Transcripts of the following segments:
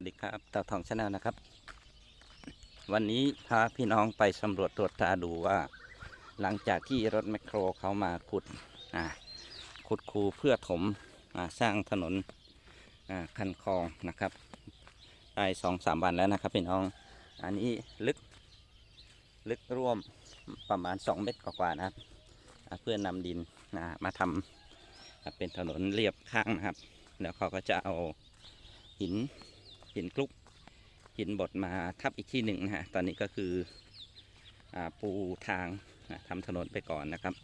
สวัสดีครับตาทองชาแนลนะครับ วันนี้พาพี่น้องไปสำรวจตรวจตาดูว่า หลังจากที่รถแมคโครเขามาขุดขุดคูเพื่อถมอสร้างถนนคันคลองนะครับ ได้สองสามวันแล้วนะครับพี่น้อง อันนี้ลึกลึกร่วมประมาณ 2 เมตรกว่านะครับ เพื่อนำดินมาทำเป็นถนนเรียบข้างนะครับ แล้วเขาก็จะเอาหิน หินกลุกหินบดมาทับอีกที่หนึ่งนะฮะตอนนี้ก็คืออปูทางนะทำถนนไปก่อนนะครับ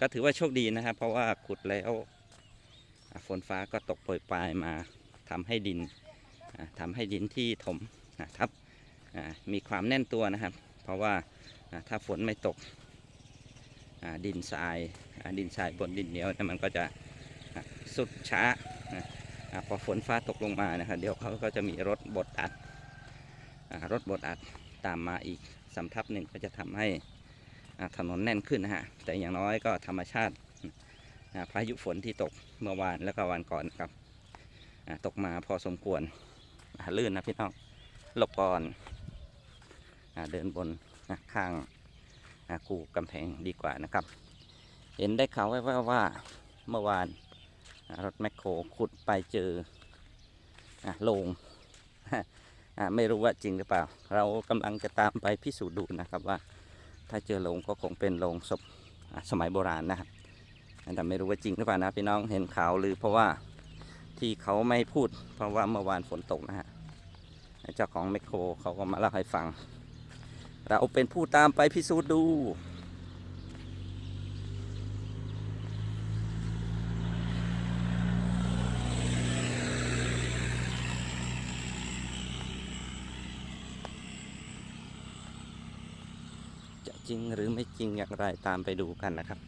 ก็ถือว่าโชคดีนะครับ เพราะว่าขุดแล้วฝนฟ้าก็ตกโปรยปลายมาทำให้ดินอ่าทำให้ดินที่ถมนะทับมีความแน่นตัวนะครับ เพราะว่าถ้าฝนไม่ตกดินทรายดินทรายบนดินเหนียวมันก็จะสุดช้า อาพอฝนฟ้าตกลงมานะครับเดี๋ยวเขาก็จะมีรถบดอัดอรถบดอัดตามมาอีกสำทับหนึ่งก็จะทำให้ถนนแน่นขึ้นนะฮะแต่อย่างน้อยก็ธรรมชาติพายุฝนที่ตกเมื่อวานแล้วก็วันก่อนนะครับตกมาพอสมควรลื่นนะพี่น้องหลบก่อนอเดินบนข้างกูกำแพงดีกว่านะครับ เห็นได้ข่าวไว้ว่าว่าเมื่อวาน รถแมคโครขุดไปเจออะโลงอะไม่รู้ว่าจริงหรือเปล่า เรากำลังจะตามไปพิสูจน์ดูนะครับว่า ถ้าเจอโลงก็คงเป็นโลงศพสมัยโบราณนะครับแต่ไม่รู้ว่าจริงหรือเปล่านะพี่น้องเห็นข่าวลือเพราะว่าที่เขาไม่พูด เพราะว่าเมื่อวานฝนตกนะฮะเจ้าของแมคโครเขาก็มาเล่าให้ฟัง เราเป็นผู้ตามไปพิสูจน์ดู จริงหรือไม่จริงอย่างไรตามไปดูกันนะครับ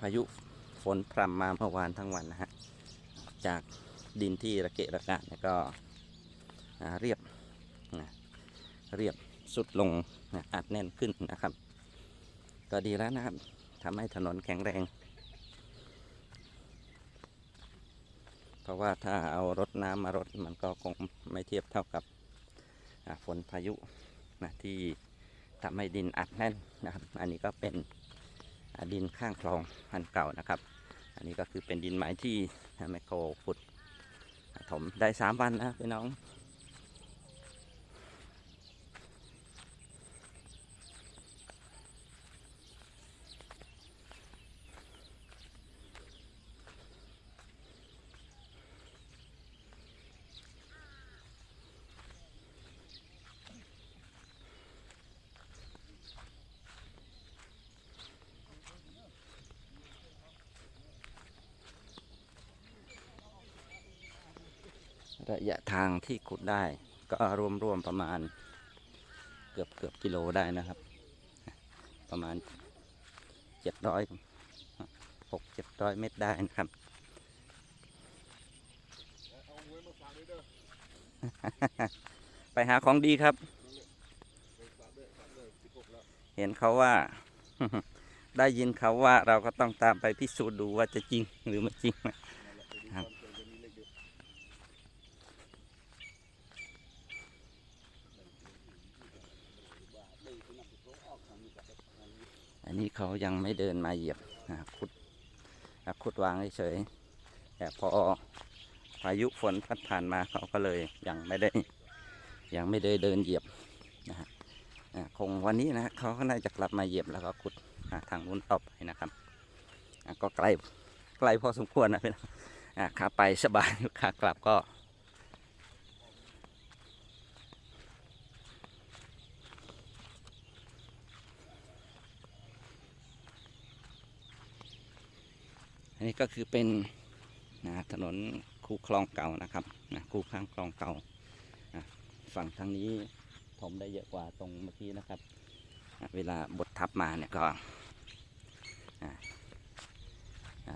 พายุฝนพรำมาเมื่อวานทั้งวันนะฮะ จากดินที่ระเกะระกะเนี่ยก็เรียบนะ เรียบสุดลงนะอัดแน่นขึ้นนะครับ ก็ดีแล้วนะครับทำให้ถนนแข็งแรง เพราะว่าถ้าเอารถน้ำมารถมันก็คงไม่เทียบเท่ากับฝนพายุนะที่ทำให้ดินอัดแน่นนะครับ อันนี้ก็เป็นดินข้างคลองอันเก่านะครับ อันนี้ก็คือเป็นดินไม้ที่แมคโครขุดถมได้สามวันนะพี่น้อง ระยะทางที่ขุดได้ ก็รวมรวมๆประมาณเกือบเกือบกิโลได้นะครับ ประมาณเจ็ดร้อยหกเจ็ดร้อยเมตรได้นะครับไปหาของดีครับ เห็นเขาว่า ได้ยินเขาว่าเราก็ต้องตามไปพิสูจน์ดูว่าจะจริงหรือไม่จริงนะ อันนี้เขายังไม่เดินมาเหยียบขุดขุดวางเฉยแต่พอพายุฝนพัดผ่านมาเขาก็เลยยังไม่ได้ยังไม่ได้เดินเหยียบนะฮะคงวันนี้นะเขาก็น่าจะกลับมาเหยียบแล้วก็ขุดทางนู้นต่อไปนะครับก็ไกลไกลพอสมควรนะพี่น้องขาไปสบายขากลับก็ อันนี้ก็คือเป็นนะถนนคูคลองเก่านะครับนะคูข้างคลองเก่านะฝั่งทางนี้ผมได้เยอะกว่าตรงเมื่อกี้นะครับนะเวลาบดทับมาเนี่ยก็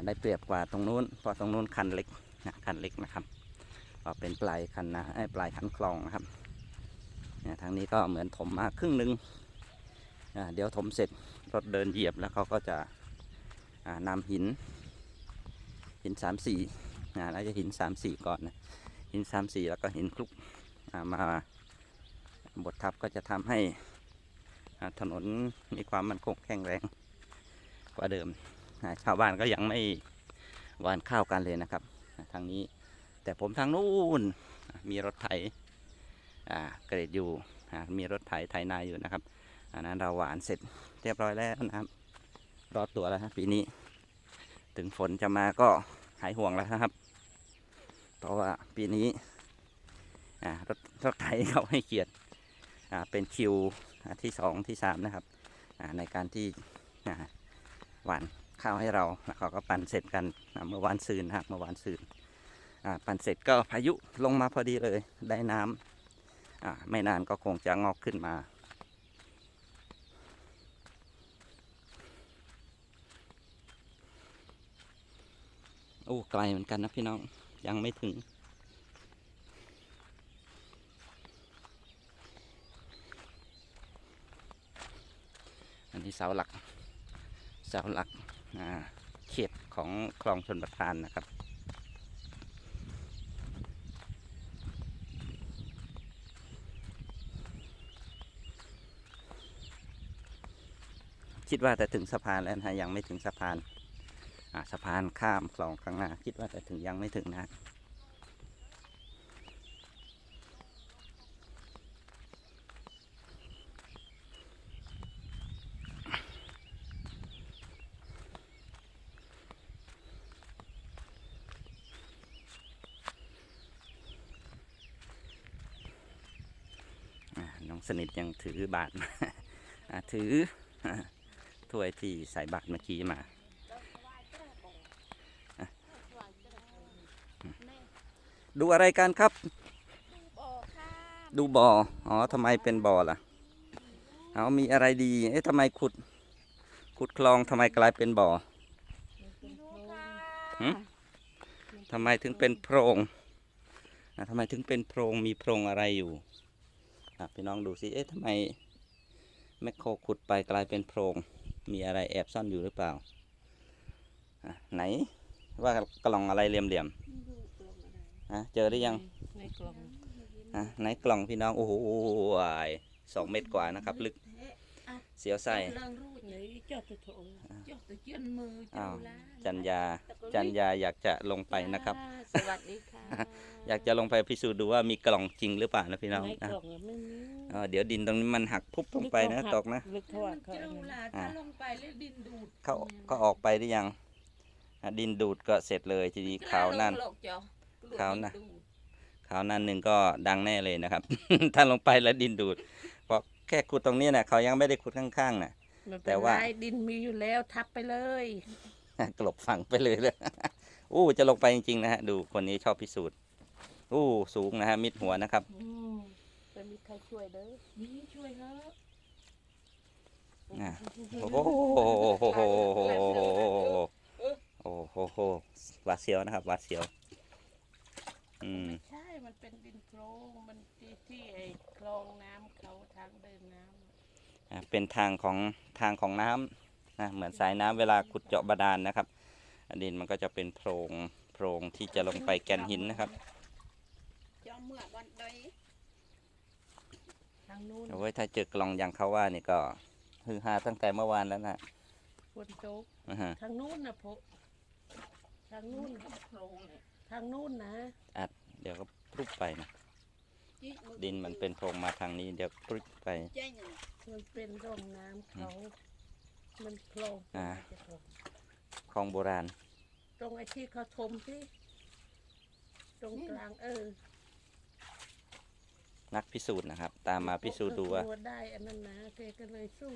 ได้เปรียบกว่าตรงนู้นเพราะตรงนู้นคันเล็กนะคันเล็กนะครับก็เป็นปลายคันนะปลายคันคลองนะครับทางนี้ก็เหมือนถมมาครึ่งหนึ่งเดี๋ยวถมเสร็จรถเดินเหยียบแล้วเขาก็จะนำหิน หินสามสี่นะแล้วจะหินสามสี่ก่อนนะหินสามสี่แล้วก็หินคลุกมาบดทับก็จะทำให้ถนนมีความมั่นคงแข็งแรงกว่าเดิมอ่าชาวบ้านก็ยังไม่หวานข้าวกันเลยนะครับ ทางนี้แต่ผมทางนู้นมีรถไถอ่าเกรดอยู่อ่ามีรถไถไถนาอยู่นะครับอันนั้นเราหวานเสร็จเรียบร้อยแล้วนะครับรอดตัวแล้วปีนี้ ถึงฝนจะมาก็ หายห่วงแล้วนะครับ เพราะว่าปีนี้รถรถไถเขาให้เกียรติเป็นคิวที่สองที่สามนะครับในการที่หวานข้าวให้เราแล้วเขาก็ปั่นเสร็จกันเมื่อวานซืนนะครับเมื่อวานซืนปั่นเสร็จก็พายุลงมาพอดีเลยได้น้ำไม่นานก็คงจะงอกขึ้นมา โอ้ไกลเหมือนกันนะพี่น้องยังไม่ถึง อันนี้เสาหลัก เสาหลักเขตของคลองชนประทานนะครับคิดว่าแต่ถึงสะพานแล้วนะยังไม่ถึงสะพาน สะพานข้ามคลองข้างหน้า คิดว่าจะถึงยังไม่ถึงนะอ่าน้องสนิทยังถือบาทมาถือถ้วยที่ใส่บาทเมื่อกี้มา ดูอะไรกันครับ ดูบ่ออ๋อทำไมเป็นบ่อล่ะเอามีอะไรดี เอ๊ะทำไมขุด ขุดคลองทำไมกลายเป็นบ่อหืมทำไมถึงเป็นโพรงอะทำไมถึงเป็นโพรงมีโพรงอะไรอยู่อะพี่น้องดูสิเอ๊ะทำไมแมคโครขุดไปกลายเป็นโพรง มีอะไรแอบซ่อนอยู่หรือเปล่าอะไหนว่ากล่องอะไรเหลี่ยมๆอ่ะเจอหรือยังในกล่องอะในกล่องพี่น้องโอ้โหสองเมตรกว่านะครับ ลึก เสียวไส้เรื่องรูดไหนเจ้าตัวโถเจ้าตัวเจียนมืออ้าเจ้าวละจันยาจันยาอยากจะลงไปนะครับ สวัสดีค่ะ อยากจะลงไปพิสูจน์ดูว่ามีกล่องจริงหรือเปล่านะพี่น้องในนะกล่องอะไม่มีอ๋อเดี๋ยวดินตรงนี้มันหักพุบลงไปนะตกนะลึกเท่าไหร่เขาเจ้าอันนั้นล่ะอ่าถ้าลงไปแล้วดินดูดเขาก็ออกไปหรือยังอะดินดูดก็เสร็จเลยทีนี้ขาวนั่น กล้ลงหรอกเจ้าขาวน่ะดิดูดขาวนั่นหนึ่งก็ดังแน่เลยนะครับ ถ้าลงไปแล้วดินดูด เพราะแค่ขุดตรงนี้นะเขายังไม่ได้ขุดข้างๆนะมันแต่เป็นว่าไรดินมีอยู่แล้วทับไปเลยกลบฝั่งไปเลยเลยอู้จะลงไปจริงๆนะฮะดูคนนี้ชอบพิสูจน์อู้สูงนะฮะมิดหัวนะครับอืมจะมีใครช่วยเด้อนี่ช่วยเถอะอะโอ้โหโอ้โหโอ้โหโอ้โหหวาดเสียวนะครับหวาดเสียว อืมใช่มันเป็นดินโคลงมันที่ที่ไอ้คลองน้ำเขาทางเดินน้ำอะเป็นทางของทางของน้ำนะเหมือนสายน้ำเวลาขุดเจาะบาดาลนะครับอันดินมันก็จะเป็นโพรงโพรงที่จะลงไปแกนหินนะครับเจ้าเมื่อวันใดทางนู้นโอ้ยถ้าเจอกล่องอย่างเขาว่านี่ก็ฮือฮาตั้งแต่เมื่อวานแล้วนะฝนตกอ่าฮะทางนู้นนะพกทางนู้น โครงเนี่ย ทางนู้นนะเดี๋ยวก็พรุบไปนะจิ๊กอดินมันเป็นโพรงมาทางนี้ เดี๋ยวพรุบไปเจ๊งเนี่ยมันเป็นร่องน้ำเขา มันโคลงอ่าจะโคลงคลองโบราณ ตรงไอ้ที่เขาทมที่ตรงกลางเออนักพิสูจน์นะครับ ตามมาพิสูจน์ดูว่า เขได้อันนั้นนะแกก็เลยสู้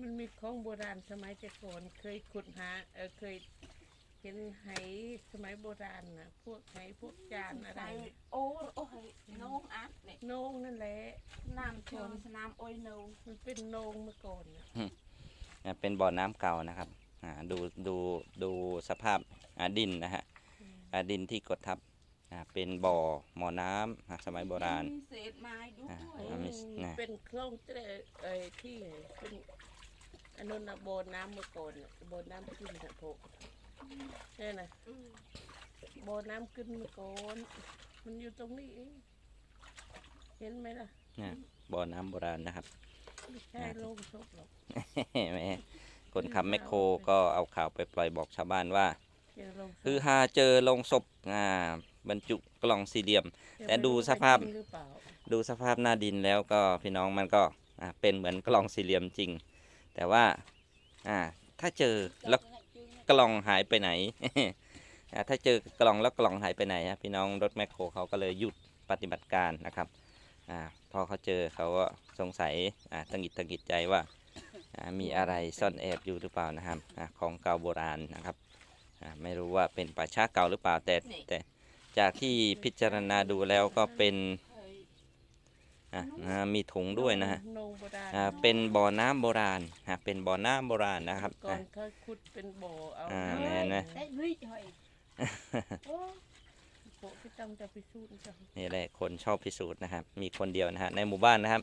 มันมีของโบราณสมัยแต่ก่อนเคยขุดหาเออเคย เห็นไหสมัยโบราณนะพวกไหพวกจานอะไรใส่โอ้โอ้ยน้องอัดเนี่ยโน่งนั่นแหละน้ำชนสนามโอ้ยโนมันเป็นโน่งเมื่อก่อนนะอ่าเป็นบ่อน้ำเก่านะครับอ่าดูดูดูสภาพอ่าดินนะฮะอ่าดินที่กดทับอ่าเป็นบ่อหมอน้ำอ่าสมัยโบราณมีเศษไม้ด้วอ่ายอ่ามีนะเป็นคลองเตะเอ้ยที่เป็นอันนั้นนะโบนน้ำเมื่อก่อนน่ะโบนน้ำขึ้นนะพวก เนี่ยนะอืมโบนน้ำขึ้นเมื่อก่อนมันอยู่ตรงนี้เองเห็นไหมล่ะนะบ่อน้ำโบราณนะครับ ไม่ใช่โลงศพหรอกแหม่คนขับแมคโครก็เอาข่าวไปปล่อยบอกชาวบ้านว่า เจอโลงศพคือหาเจอลงศพอ่าบรรจุกล่องสี่เหลี่ยม แต่ดูสภาพ จริงหรือเปล่าดูสภาพหน้าดินแล้วก็พี่น้องมันก็อ่าเป็นเหมือนกล่องสี่เหลี่ยมจริง แต่ว่าอ่าถ้าเจอแล้ว กล่องหายไปไหนอ่าถ้าเจอกล่องแล้วกล่องหายไปไหนอะพี่น้องรถแมคโครเขาก็เลยหยุดปฏิบัติการนะครับอ่าพอเขาเจอเขาก็สงสัยอ่าตังหิดตังหิดใจว่าอ่ามีอะไรซ่อนแอบอยู่หรือเปล่านะครับอาของเก่าโบราณนะครับอ่าไม่รู้ว่าเป็นป่าช้าเก่าหรือเปล่าแต่แต่จากที่พิจารณาดูแล้วก็เป็นเคย อะอ่ามีถุงด้วยนะฮะโนงโบราณอ่าเป็นบ่อน้ำโบราณฮะเป็นบ่อน้ำโบราณนะครับก่ออะ นเขาขุดเป็นบ่อเอาอ่าน้ำแน่นะ ได้ริเฮ้ยโอ้โปะที่ต้องจะไปสู้จังนี่แหละคนชอบพิสูจน์นะครับ มีคนเดียวนะฮะในหมู่บ้านนะครับ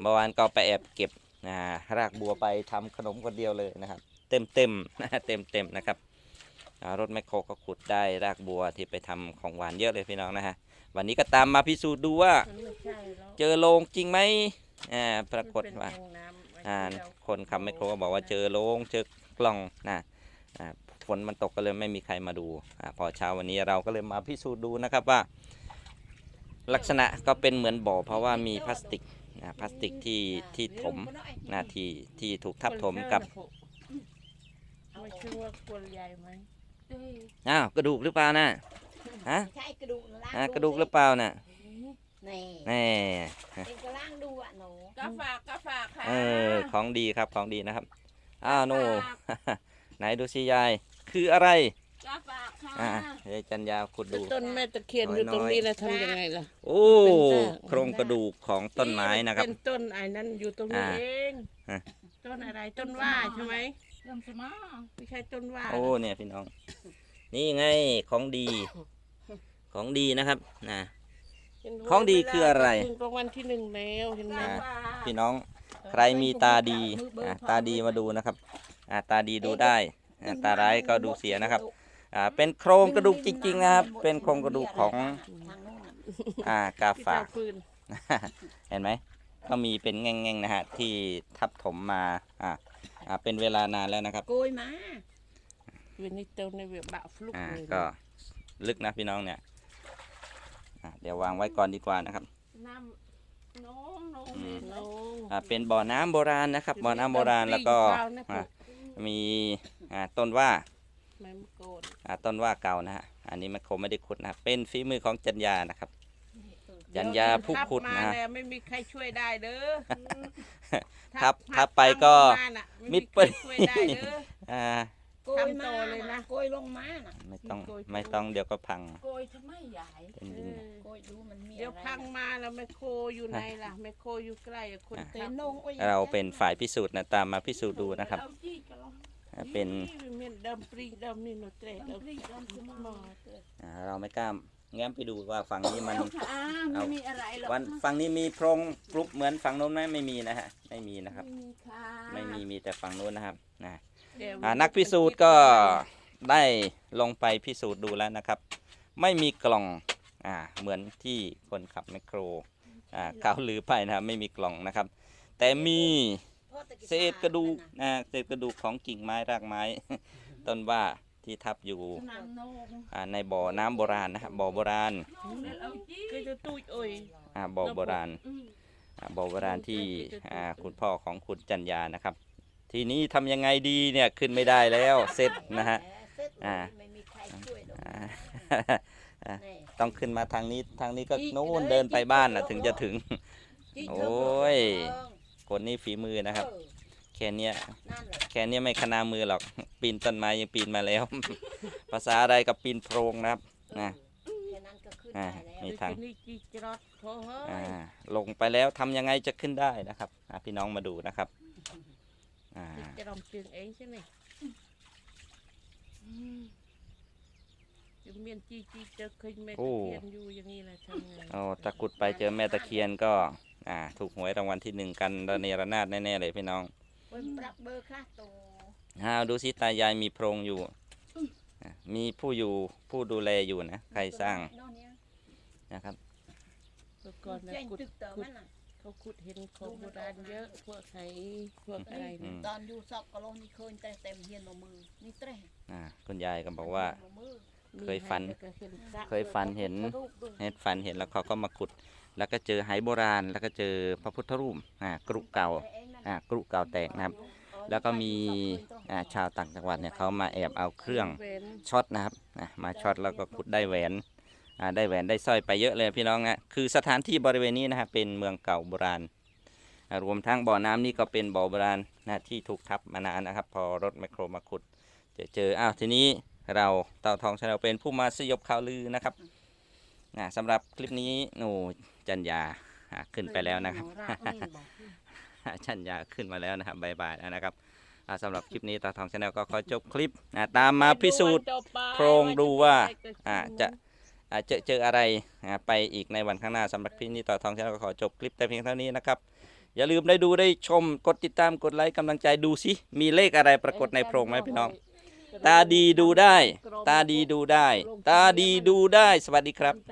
เมื่อวานก็ไปแอบเก็บอ่ารากบัวไปทำขนมคนเดียวเลยนะครับ เต็มเต็มๆนะฮะเต็มเต็มๆนะครับอ่ารถแมคโครก็ขุดได้รากบัวที่ไปทำของหวานเยอะเลยพี่น้องนะฮะ วันนี้ก็ตามมาพิสูจน์ดูว่า มันไม่ใช่แล้วเจอโลงจริงไหมอ่าปรากฏมันเป็นว่าแอ่งน้ำไว้อ่าที่เราคนขับแมคโครก็บอกว่าเจอโลงเจอกล่องนะอ่าฝนมันตกก็เลยไม่มีใครมาดูอาพอเช้าวันนี้เราก็เลยมาพิสูจน์ดูนะครับว่า ลักษณะก็เป็นเหมือนบ่อเพราะว่ามีพลาสติกนะพลาสติกที่ที่ถมนะที่ที่ถูกทับถมกับไม่ชื่อว่ากวนใหญ่ไหมเอ้ยอ้าวกระดูกหรือเปล่านะ ฮะใช่กระดูกล่างอ่ากระดูกหรือเปล่าน่ะนี่แน่เป็นกระล่างดูอะหนูกาฝากกาฝากค่ะเออของดีครับของดีนะครับอ้าวโนไหนดูสิยาย คืออะไรกาฝากค่ะอ่ายายจันยาขุดดูต้นแม่ตะเคียนอยู่ตรงนี้แล้วทำยังไงล่ะโอ้เป็นซากโครงกระดูกของต้นไม้นะครับเป็นต้นไอ้นั้นอยู่ตรงนี้อ่าเองฮะต้นอะไรต้นว่าใช่ไหมเรื่องสมาไม่ใช่ต้นว่าโอ้เนี่ยพี่น้อง นี่ไงของดี ของดีนะครับนะเห็นของดีคืออะไรถึงรางวัลที่หนึ่งแล้วเห็นไหมกาอ่าฝากพี่น้องใครมีตาดีอะตาดีมาดูนะครับอะตาดีดูได้อะตาร้ายก็ดูเสียนะครับอ่าเป็นโครงกระดูกจริงๆนะครับ เป็นโครงกระดูกของทางโน้นน่ะอ่ากาที่ฝาเจ้ากฟืนเห็นไหมก็มีเป็นแง่งๆนะฮะที่ทับถมมาอ่าอ่าเป็นเวลานานแล้วนะครับโกยมา เวนนิเตลในเว็บบะฟลุกอ่าเลยก็ลึกนะพี่น้องเนี่ยอะเดี๋ยววางไว้ก่อนดีกว่านะครับ น้ำน้องน้องอืมโอ้อ่าเป็นบ่อน้ำโบราณนะครับ บ่อน้ำโบราณแล้วก็ข้าวนะอ่าพวกมีอ่าต้นว่าไม้มะกรูดอ่าต้นว่าเก่านะฮะอันนี้มันคงไม่ได้ขุดนะครับเป็นฝีมือของจันยานะครับ จันยาผู้ขุดทับนะมาแล้วไม่มีใครช่วยได้เด้อทับทับไปก็ ทับาน่ะไมิดเปิ้ลใครช่วยได้เด้อ อ่า โกยมาทำโตเลยนะ โกยลงมาน่ะไม่ต้องโกยไม่ต้องเดี๋ยวก็พังโกยทำไมใหญ่เป็นเอดินอโกยดูมันมีเดี๋ยวอะไรพังมาแล้วแมคโครอยู่ไหนล่ะแมคโครอยู่ใกล้กับคนอะ เต็ทัมบนงโอ้ยเราเป็นฝ่ายพิสูจน์นะตามมาพิสูจน์ดูนะครับเอาจี้กันลองอ่าเป็นนี่เมียนดำปรีดำนี่โนเตรดดำปรีดำสมาหมอเตรอ่าเราไม่กล้าแง้มไปดูว่าฝั่งนี้มันเอาค่ะไม่มีอะไรหรอกวันฝั่งนี้มีโพรงกรุบเหมือนฝั่งโน้นไหมไม่มีนะฮะไม่มีนะครับ ไม่มีค่ะไม่มีมีแต่ฝั่งโน้นนะครับนะเดี๋ยว อ่านักพิสูจน์ก็ได้ลงไปพิสูจน์ดูแล้วนะครับ ไม่มีกล่องอ่าเหมือนที่คนขับแมคโครอ่ากล่าวลือไปนะครับไม่มีกล่องนะครับ แต่มีเศษกระดูกนะเศษกระดูกของกิ่งไม้รากไม้ ต้นว่าที่ทับอยู่สนามโนงอ่าในบ่อน้ำโบราณนะครับบ่อโบราณเอาจี้ก็จะตุ้ยโอ้ยอ่าบ่อโบราณอืมอ่าบ่อโบราณที่อ่าคุณพ่อของคุณจันยานะครับ ทีนี้ทำยังไงดีเนี่ยขึ้นไม่ได้แล้วเสร็จนะฮะเสร็จอ่า ไม่มีใครช่วยหรอกอ่านี่ต้องขึ้นมาทางนี้ทางนี้ก็นู้นเดินไปบ้านนะถึงจะถึงจิ๊กโอ้เถะยเออคนนี้ฝีมือนะครับ เออแค่เนี้ย นั่นแหละแค่เนี้ยไม่ขนามือหรอก ปีนต้นไม้ยังปีนมาแล้ว ภาษาอะไรกับปีนโพรงนะครับ นะแค่นั้นก็ขึ้นอ่า ได้แล้วนี่นี่ทาง นี่จีจรอดโถ่เฮ้อ่ายลงไปแล้วทำยังไงจะขึ้นได้นะครับอะพี่น้องมาดูนะครับ อ่าจีจะลองเตียงเองใช่ไหมจีจะเมียนจีจีเจอเคยแม่โอ้ตะเคียนอยู่อย่างนี้แหละทำไงโอ้ตะกรุดไปเจอแม่ตะเคียนก็ อ่า ถูกหวยรางวัลที่หนึ่งกันระเนระนาดแน่ๆเลยพี่น้องเปิ้นปรับเบอร์ค่ะโตฮาวดูสิตายายมีโพรงอยู่อะมีผู้อยู่ผู้ดูแลอยู่นะ ใครสร้างโน่นเนี่ยนะครับเมื่อก่อนนะเจ๊งขุดตึกเติมขุดมันน่ะ เขาขุดเห็นของโบราณเยอะ พวกไหพวกอะไรอืนะมตอนอยู่ซอกกะโลนี่เคยแต่เต็มเฮียนบ่มือนี่เตะอ่าคุณยายก็บอกว่าบ่มือเคยฝัน มีให้แล้วก็เห็นพระเคยฝันเห็นพระรูปด้วยเห็นฝันเห็นแล้วเขาก็มาขุด แล้วก็เจอไหโบราณ แล้วก็เจอพระพุทธรูปอ่ากรุเก่าอ่ากรุเก่าแตกนะครับ แล้วก็มีอ่าชาวต่างจังหวัดเนี่ยเขามาแอบเอาเครื่องเว้นช็อตนะครับอะมาช็อตแล้วก็ขุดได้แหวนอ่า ได้แหวนได้สร้อยไปเยอะเลยพี่น้องนะคือสถานที่บริเวณนี้นะครับเป็นเมืองเก่าโบราณอ่ารวมทั้งบ่อน้ำนี่ก็เป็นบ่อโบราณนะที่ถูกทับมานานนะครับ พอรถแมคโครมาขุดจะเจออ้าวทีนี้เราเต่าทองชาแนลเป็นผู้มาสยบข่าวลือนะครับนะสำหรับคลิปนี้หนูจันยาอะขึ้นไปแล้วนะครับชัญญาขึ้นมาแล้วนะครับบายบายแล้วนะครับอ่าสำหรับคลิปนี้ตาทองชาแนลก็ขอจบคลิปอ่าตามมาพิสูจน์โครงดูว่าอ่าจะอ่า เจอเจออะไรไปอีกในวันข้างหน้าสำหรับพี่นี่ต่อทองชาแนลก็ขอจบคลิปแต่เพียงเท่านี้นะครับ อย่าลืมได้ดูได้ชมกดติดตามกดไลค์กำลังใจดูสิมีเลขอะไรปรากฏในโพรงไหมพี่น้อง ตาดีดูได้ ตาดีดูได้ ตาดีดูได้สวัสดีครับ